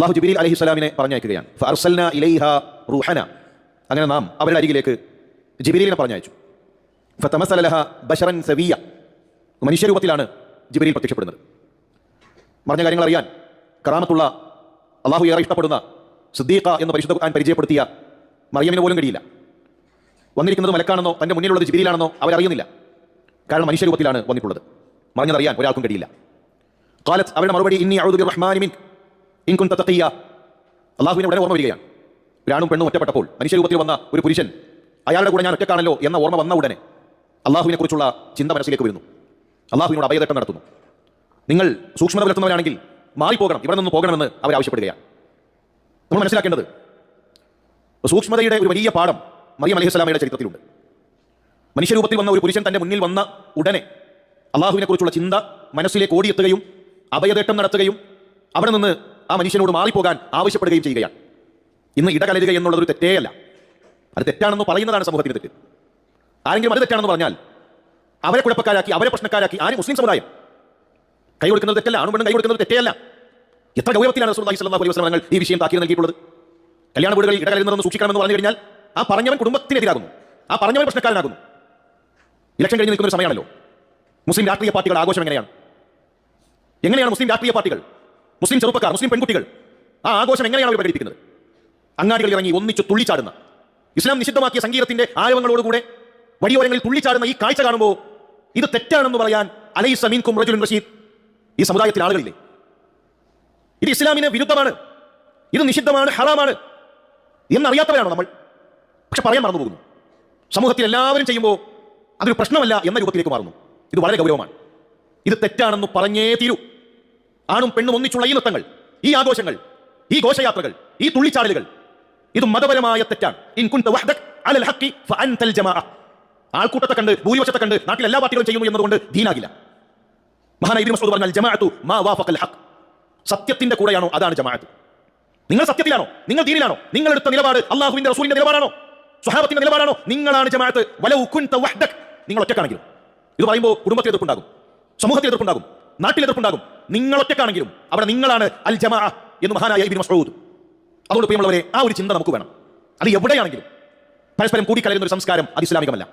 അള്ളാഹു ജിബിരി അലഹി സ്വലാമിനെ പറഞ്ഞയക്കുകയാണ്. ഫർസൽന ഇലൈഹ റുഹന. അങ്ങനെ നാം അവരുടെ അരികിലേക്ക് ജിബിരിലിനെ പറഞ്ഞയച്ചു. ഫതമസലഹ ബഷറൻ സവിയ. മനുഷ്യരൂപത്തിലാണ് ജിബിലിൽ പ്രത്യക്ഷപ്പെടുന്നത്. പറഞ്ഞ കാര്യങ്ങൾ അറിയാൻ കറാമത്തുള്ള അള്ളാഹു ഏറെ ഇഷ്ടപ്പെടുന്ന സിദ്ദീഖ എന്ന് പരിശുദ്ധ ഖുർആൻ പരിചയപ്പെടുത്തിയ മറിയമിന് പോലും കഴിയില്ല. വന്നിരിക്കുന്നത് മലക്കാണെന്നോ തന്റെ മുന്നിലുള്ളത് ജിബിലിയിലാണെന്നോ അവരറിയുന്നില്ല. കാരണം മനുഷ്യരൂപത്തിലാണ് വന്നിട്ടുള്ളത്. മറിഞ്ഞതറിയാൻ ഒരാൾക്കും കഴിയില്ല. കാലത്ത് അവരുടെ മറുപടി ഇന്നി ഔദുബി റഹ്മാനിമിൻ ഇൻകുൻ അള്ളാഹുവിനെ ഉടനെ ഓർമ്മ വരികയാണ്. ഒരാണും പെണ്ണും ഒറ്റപ്പെട്ടപ്പോൾ മനുഷ്യരൂപത്തിൽ വന്ന ഒരു പുരുഷൻ അയാളുടെ കൂടെ ഞാൻ ഒറ്റക്കാണല്ലോ എന്ന ഓർമ്മ വന്ന ഉടനെ അള്ളാഹുവിനെ കുറിച്ചുള്ള ചിന്ത മനസ്സിലേക്ക് വരുന്നു. അള്ളാഹുവിനോട് അഭയതട്ടം നടത്തുന്നു. നിങ്ങൾ സൂക്ഷ്മത പുലർത്തുന്നവരാണെങ്കിൽ മാറിപ്പോകണം ഇവിടെ നിന്ന് പോകണമെന്ന് അവർ ആവശ്യപ്പെടുകയാണ്. നമ്മൾ മനസ്സിലാക്കേണ്ടത് സൂക്ഷ്മതയുടെ ഒരു വലിയ പാഠം മറിയം അലൈഹി സ്വലാമയുടെ ചരിത്രത്തിലുണ്ട്. മനുഷ്യരൂപത്തിൽ വന്ന ഒരു പുരുഷൻ തന്റെ മുന്നിൽ വന്ന ഉടനെ അള്ളാഹുവിനെ കുറിച്ചുള്ള ചിന്ത മനസ്സിലേക്ക് ഓടിയെത്തുകയും അഭയതേട്ടം നടത്തുകയും അവിടെ നിന്ന് ആ മനുഷ്യനോട് മാറിപ്പോകാൻ ആവശ്യപ്പെടുകയും ചെയ്യുകയാണ്. ഇന്ന് ഇടകലരുക എന്നുള്ളത് ഒരു തെറ്റേയല്ല. അത് തെറ്റാണെന്ന് പറയുന്നതാണ് സമൂഹത്തിന് തെറ്റ്. ആരെങ്കിലും അത് തെറ്റാണെന്ന് പറഞ്ഞാൽ അവരെ കുഴപ്പക്കാരാക്കി അവരെ പ്രശ്നക്കാരാക്കി ആരും മുസ്ലിം സമുദായം? കൈ കൊടുക്കുന്നത് തെറ്റല്ല ആണും കൈ കൊടുക്കുന്നത് തെറ്റേയല്ല. എത്ര ഗൗരവത്തിലാണ് റസൂലുള്ളാഹി സ്വല്ലല്ലാഹു അലൈഹി വസല്ലം ഈ വിഷയം താക്കീത് നൽകിയിട്ടുള്ളത്? കല്യാണ വീടുകളിൽ ഇടകലരുന്നതെന്ന് സൂക്ഷിക്കണമെന്ന് പറഞ്ഞു കഴിഞ്ഞാൽ ആ പറഞ്ഞവൻ കുടുംബത്തിനെതിരാകുന്നു. ആ പറഞ്ഞവൻ പ്രശ്നക്കാരനാകുന്നു. ഇലക്ഷൻ കഴിഞ്ഞ് നിൽക്കുന്ന ഒരു സമയമാണല്ലോ. മുസ്ലിം രാഷ്ട്രീയ പാർട്ടികളുടെ ആഘോഷം എങ്ങനെയാണ്? എങ്ങനെയാണ് മുസ്ലിം രാഷ്ട്രീയ പാർട്ടികൾ? മുസ്ലിം ചെറുപ്പക്കാർ മുസ്ലിം പെൺകുട്ടികൾ. ആ ആഘോഷം എങ്ങനെയാണ് അവർ പ്രകടിപ്പിക്കുന്നത് അങ്ങാടികളിൽ ഇറങ്ങി ഒന്നിച്ചു തുള്ളിച്ചാടുന്ന ഇസ്ലാം നിഷിദ്ധമാക്കിയ സംഗീതത്തിന്റെ ആരവങ്ങളോടുകൂടെ വഴിയോരങ്ങളിൽ തുള്ളിച്ചാടുന്ന ഈ കാഴ്ച കാണുമ്പോൾ ഇത് തെറ്റാണെന്ന് പറയാൻ അലൈ സമീൻ കും റഷീദ് ഈ സമുദായത്തിലെ ആളുകളില്ലേ? ഇത് ഇസ്ലാമിന് വിരുദ്ധമാണ്. ഇത് നിഷിദ്ധമാണ് ഹറാമാണ് എന്നറിയാത്തവരാണോ നമ്മൾ? പക്ഷെ പറയാൻ മറന്നു പോകുന്നു. സമൂഹത്തിൽ എല്ലാവരും ചെയ്യുമ്പോൾ അതൊരു പ്രശ്നമല്ല എന്ന രൂപത്തിലേക്ക് മാറുന്നു. ഇത് വളരെ ഗൗരവമാണ്. ഇത് തെറ്റാണെന്ന് പറഞ്ഞേ തീരൂ. ആണും പെണ്ണും ഒന്നിച്ചുള്ള ഈ നൃത്തങ്ങൾ ഈ ആഘോഷങ്ങൾ ഈ ഘോഷയാത്രകൾ ഈ തുള്ളിച്ചാടലുകൾ ഇത് മതപരമായ തെറ്റാണ്. ആൾക്കൂട്ടത്തെ കണ്ട് ഭൂരിപക്ഷത്തെ കണ്ട് നാട്ടിൽ എല്ലാ പാർട്ടികളും ചെയ്യുന്നു എന്നതുകൊണ്ട് ദീനാകില്ല. മഹാനായ ഇബ്നു മസ്ഊദ് പറഞ്ഞാൽ ജമാഅത്തു മാ വാഫഖൽ ഹഖ്. സത്യത്തിന്റെ കൂടെയാണോ അതാണ് ജമാഅത്ത്? നിങ്ങൾ സത്യത്തിലാണോ? നിങ്ങൾ ദീനിലാണോ? നിങ്ങൾ എടുത്ത നിലപാട് അള്ളാഹുവിന്റെ റസൂലിന്റെ നിലപാടാണോ? സ്വഹാബത്തിന്റെ നിലപാടാണോ? നിങ്ങളാണ് ജമാഅത്ത്. വല കുൻത വഹ്ദക്. നിങ്ങൾ ഒറ്റക്കാണെങ്കിലും. ഇത് പറയുമ്പോൾ കുടുംബത്തിൽ എതിർപ്പുണ്ടാകും സമൂഹത്തിൽ എതിർപ്പുണ്ടാകും നാട്ടിൽ എതിർപ്പുണ്ടാകും. നിങ്ങൾ ഒറ്റക്കാണെങ്കിലും അവിടെ നിങ്ങളാണ് അൽ ജമാ എന്ന് മഹാനായ ഇബിൻ മസൂദ് അതുകൊണ്ട് പ്രിയമുള്ളവരെ ആ ഒരു ചിന്ത നമുക്ക് വേണം. അത് എവിടെയാണെങ്കിലും പരസ്പരം കൂടിക്കലരുന്ന ഒരു സംസ്കാരം അത് ഇസ്ലാമികമല്ല.